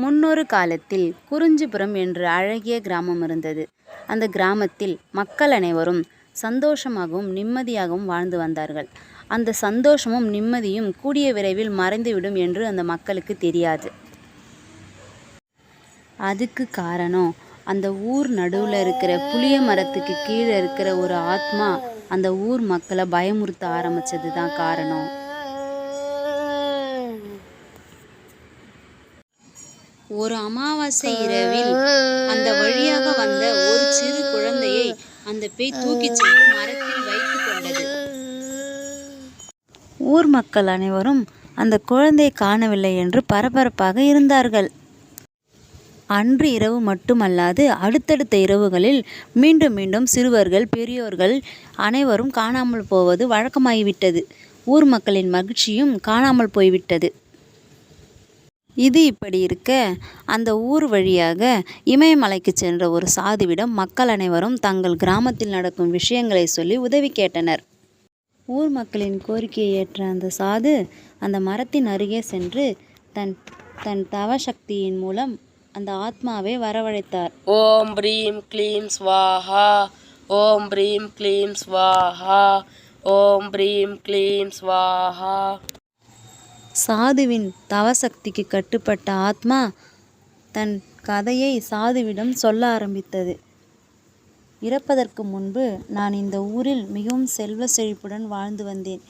முன்னொரு காலத்தில் குறிஞ்சிபுரம் என்று அழகிய கிராமம் இருந்தது. அந்த கிராமத்தில் மக்கள் அனைவரும் சந்தோஷமாகவும் நிம்மதியாகவும் வாழ்ந்து வந்தார்கள். அந்த சந்தோஷமும் நிம்மதியும் கூடிய விரைவில் மறைந்துவிடும் என்று அந்த மக்களுக்கு தெரியாது. அதுக்கு காரணம் அந்த ஊர் நடுவில் இருக்கிற புளிய மரத்துக்கு கீழே இருக்கிற ஒரு ஆத்மா அந்த ஊர் மக்களை பயமுறுத்த ஆரம்பித்தது தான் காரணம். ஒரு அமாவாசை இரவில் அந்த வழியாக வந்த ஒரு சிறு குழந்தையை அந்த பேய் தூக்கிச் சென்று மரத்தில் வைத்துக் கொண்டது. ஊர் மக்கள் அனைவரும் அந்த குழந்தையை காணவில்லை என்று பரபரப்பாக இருந்தார்கள். அன்று இரவு மட்டுமல்லாது அடுத்தடுத்த இரவுகளில் மீண்டும் மீண்டும் சிறுவர்கள் பெரியோர்கள் அனைவரும் காணாமல் போவது வழக்கமாகிவிட்டது. ஊர் மக்களின் மகிழ்ச்சியும் காணாமல் போய்விட்டது. இது இப்படி இருக்க அந்த ஊர் வழியாக இமயமலைக்குச் சென்ற ஒரு சாதுவிடம் மக்கள் அனைவரும் தங்கள் கிராமத்தில் நடக்கும் விஷயங்களை சொல்லி உதவி கேட்டனர். ஊர் மக்களின் கோரிக்கையை ஏற்ற அந்த சாது அந்த மரத்தின் அருகே சென்று தன் தன் தவசக்தியின் மூலம் அந்த ஆத்மாவை வரவழைத்தார். ஓம் ப்ரீம் க்ளீம் ஸ்வாஹா ஓம் ப்ரீம் க்ளீம் ஸ்வாஹா ஓம் பிரீம் க்ளீம் ஸ்வாஹா சாதுவின் தவசக்திக்கு கட்டுப்பட்ட ஆத்மா தன் கதையை சாதுவிடம் சொல்ல ஆரம்பித்தது. இறப்பதற்கு முன்பு நான் இந்த ஊரில் மிகவும் செல்வ செழிப்புடன் வாழ்ந்து வந்தேன்.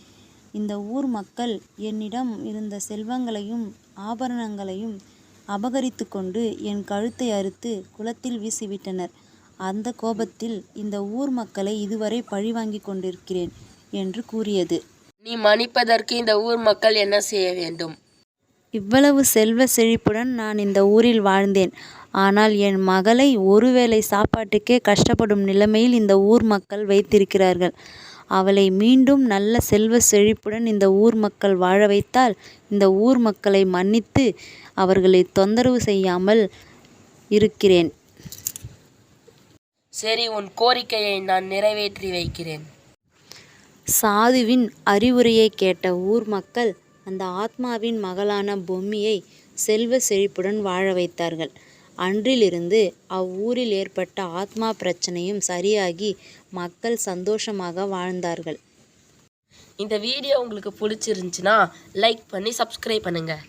இந்த ஊர் மக்கள் என்னிடம் இருந்த செல்வங்களையும் ஆபரணங்களையும் அபகரித்து கொண்டு என் கழுத்தை அறுத்து குளத்தில் வீசிவிட்டனர். அந்த கோபத்தில் இந்த ஊர் மக்களை இதுவரை பழிவாங்கிக் கொண்டிருக்கிறேன் என்று கூறியது. நீ மன்னிப்பதற்கு இந்த ஊர் மக்கள் என்ன செய்ய வேண்டும்? இவ்வளவு செல்வ செழிப்புடன் நான் இந்த ஊரில் வாழ்ந்தேன். ஆனால் என் மகளை ஒரு வேளை சாப்பாட்டுக்கே கஷ்டப்படும் நிலைமையில் இந்த ஊர் மக்கள் வைத்திருக்கிறார்கள். அவளை மீண்டும் நல்ல செல்வ செழிப்புடன் இந்த ஊர் மக்கள் வாழ வைத்தால் இந்த ஊர் மக்களை மன்னித்து அவர்களை தொந்தரவு செய்யாமல் இருக்கிறேன். சரி உன் கோரிக்கையை நான் நிறைவேற்றி வைக்கிறேன். சாதுவின் அறிவுரையை கேட்ட ஊர் மக்கள் அந்த ஆத்மாவின் மகளான பொம்மியை செல்வ செழிப்புடன் வாழ வைத்தார்கள். அன்றிலிருந்து அவ்வூரில் ஏற்பட்ட ஆத்மா பிரச்சனையும் சரியாகி மக்கள் சந்தோஷமாக வாழ்ந்தார்கள். இந்த வீடியோ உங்களுக்கு பிடிச்சிருந்துச்சுன்னா லைக் பண்ணி சப்ஸ்கிரைப் பண்ணுங்கள்